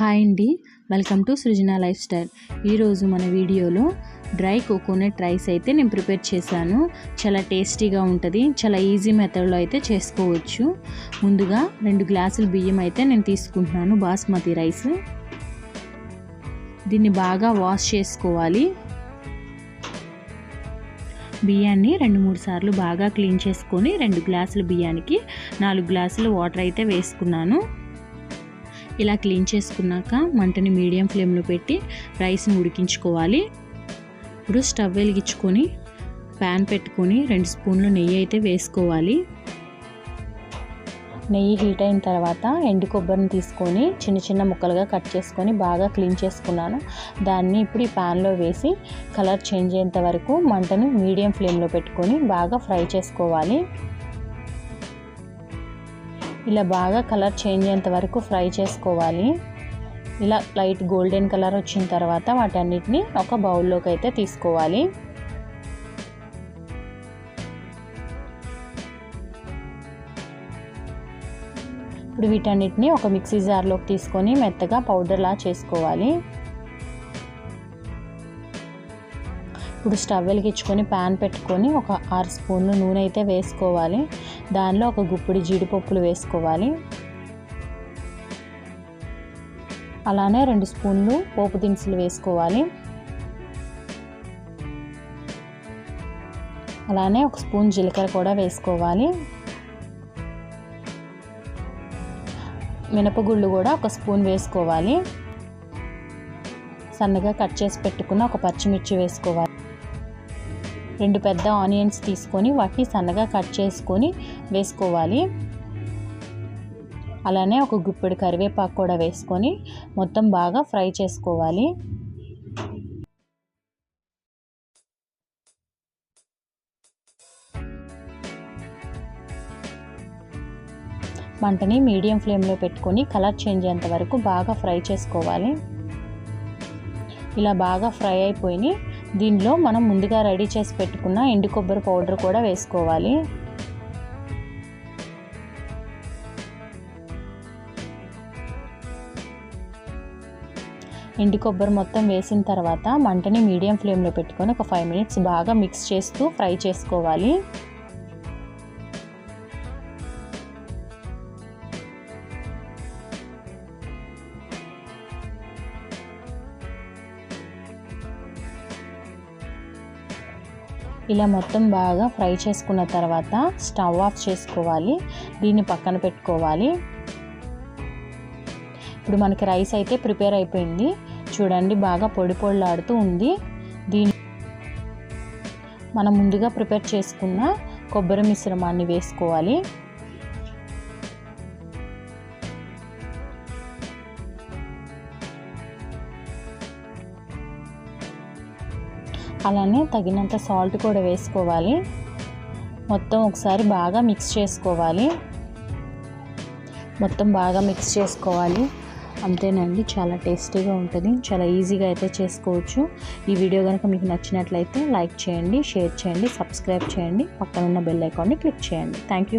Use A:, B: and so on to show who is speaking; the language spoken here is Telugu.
A: హాయ్ అండి. Welcome to Srujana lifestyle ఈరోజు మన వీడియోలో డ్రై కోకోనట్ రైస్ అయితే నేను ప్రిపేర్ చేశాను. చాలా టేస్టీగా ఉంటుంది. చాలా ఈజీ మెథడ్లో అయితే చేసుకోవచ్చు. ముందుగా రెండు గ్లాసులు బియ్యం అయితే నేను తీసుకుంటున్నాను బాస్మతి రైస్. దీన్ని బాగా వాష్ చేసుకోవాలి. బియ్యాన్ని రెండు మూడు సార్లు బాగా క్లీన్ చేసుకొని రెండు గ్లాసుల బియ్యానికి నాలుగు గ్లాసులు వాటర్ అయితే వేసుకున్నాను. ఇలా క్లీన్ చేసుకున్నాక మంటని మీడియం ఫ్లేమ్లో పెట్టి రైస్ని ఉడికించుకోవాలి. ఇప్పుడు స్టవ్ వెలిగించుకొని ప్యాన్ పెట్టుకొని రెండు స్పూన్లు నెయ్యి అయితే వేసుకోవాలి. నెయ్యి హీట్ అయిన తర్వాత ఎండు కొబ్బరిని తీసుకొని చిన్న చిన్న ముక్కలుగా కట్ చేసుకొని బాగా క్లీన్ చేసుకున్నాను. దాన్ని ఇప్పుడు ఈ ప్యాన్లో వేసి కలర్ చేంజ్ అయ్యేంత వరకు మంటను మీడియం ఫ్లేమ్లో పెట్టుకొని బాగా ఫ్రై చేసుకోవాలి. ఇలా బాగా కలర్ చేంజ్ అయ్యేంత వరకు ఫ్రై చేసుకోవాలి. ఇలా లైట్ గోల్డెన్ కలర్ వచ్చిన తర్వాత వాటన్నిటిని ఒక బౌల్లోకి అయితే తీసుకోవాలి. ఇప్పుడు వీటన్నిటిని ఒక మిక్సీ జార్లోకి తీసుకొని మెత్తగా పౌడర్లా చేసుకోవాలి. ఇప్పుడు స్టవ్ వెలిగించుకొని ప్యాన్ పెట్టుకొని ఒక ఆరు స్పూన్లు నూనె అయితే వేసుకోవాలి. దానిలో ఒక గుప్పిడి జీడిపప్పులు వేసుకోవాలి. అలానే రెండు స్పూన్లు పోపు దినుసులు వేసుకోవాలి. అలానే ఒక స్పూన్ జీలకర్ర కూడా వేసుకోవాలి. మినపగుళ్ళు కూడా ఒక స్పూన్ వేసుకోవాలి. సన్నగా కట్ చేసి పెట్టుకున్న ఒక పచ్చిమిర్చి వేసుకోవాలి. రెండు పెద్ద ఆనియన్స్ తీసుకొని వాటిని సన్నగా కట్ చేసుకొని వేసుకోవాలి. అలానే ఒక గుప్పెడు కరివేపాకు కూడా వేసుకొని మొత్తం బాగా ఫ్రై చేసుకోవాలి. మంటని మీడియం ఫ్లేమ్లో పెట్టుకొని కలర్ చేంజ్ అయ్యేంత వరకు బాగా ఫ్రై చేసుకోవాలి. ఇలా బాగా ఫ్రై అయిపోయి దీనిలో మనం ముందుగా రెడీ చేసి పెట్టుకున్న ఎండు కొబ్బరి పౌడర్ కూడా వేసుకోవాలి. ఎండు కొబ్బరి మొత్తం వేసిన తర్వాత మంటని మీడియం ఫ్లేమ్లో పెట్టుకొని ఒక ఫైవ్ మినిట్స్ బాగా మిక్స్ చేస్తూ ఫ్రై చేసుకోవాలి. ఇలా మొత్తం బాగా ఫ్రై చేసుకున్న తర్వాత స్టవ్ ఆఫ్ చేసుకోవాలి. దీన్ని పక్కన పెట్టుకోవాలి. ఇప్పుడు మనకి రైస్ అయితే ప్రిపేర్ అయిపోయింది. చూడండి బాగా పొడి పొడిలాడుతూ ఉంది. దీని మనం ముందుగా ప్రిపేర్ చేసుకున్న కొబ్బరి మిశ్రమాన్ని వేసుకోవాలి. అలానే తగినంత సాల్ట్ కూడా వేసుకోవాలి. మొత్తం ఒకసారి బాగా మిక్స్ చేసుకోవాలి. మొత్తం బాగా మిక్స్ చేసుకోవాలి. అంతేనండి చాలా టేస్టీగా ఉంటుంది. చాలా ఈజీగా అయితే చేసుకోవచ్చు. ఈ వీడియో కనుక మీకు నచ్చినట్లయితే లైక్ చేయండి షేర్ చేయండి సబ్స్క్రైబ్ చేయండి. పక్కన ఉన్న బెల్ ఐకాన్ని క్లిక్ చేయండి. Thank you.